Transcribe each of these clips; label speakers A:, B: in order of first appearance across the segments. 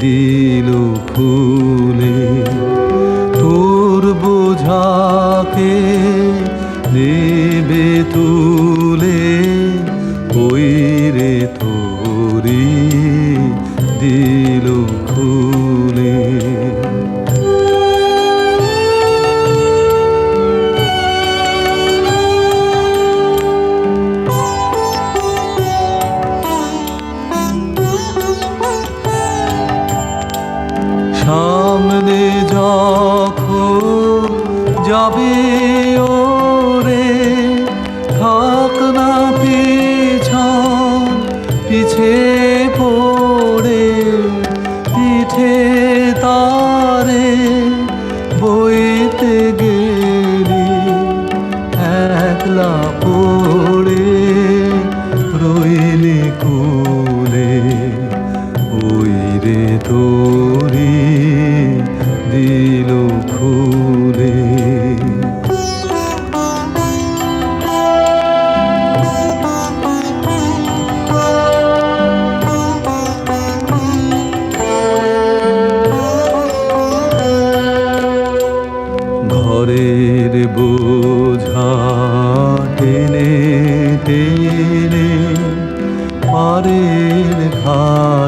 A: দিল ফুলে। তোর বোঝাকে যাবে ওরে, থাক না পিছন, পিছে পড়ে, পিঠে তারে বইতে গেলি, একলা পড়ে রইলি কুলে, ওই রে তোরি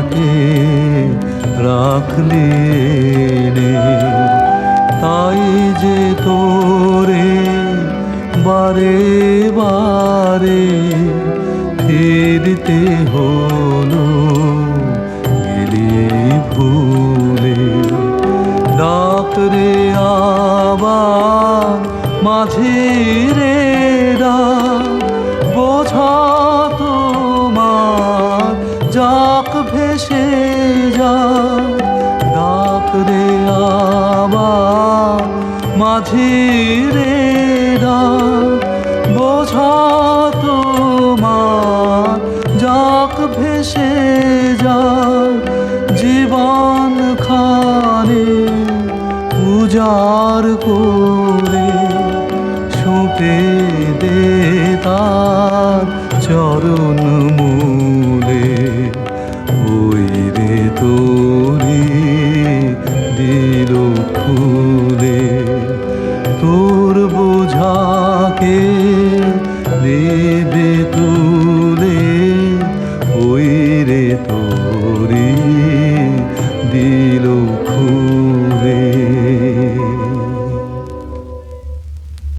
A: ঘাটে রাখলে। তাই যে তোরে বারে বারে ফিরতে হলো গেলি ভুলে ডাক রে আবার মাঝে যাক ভেসে যা ডাক রে আবার মাঝে রে ডাক বোঝা তোমার যাক ভেসে যা জীবন খানে উজার করে ছুটে দে তার চরণ। ছিল খুব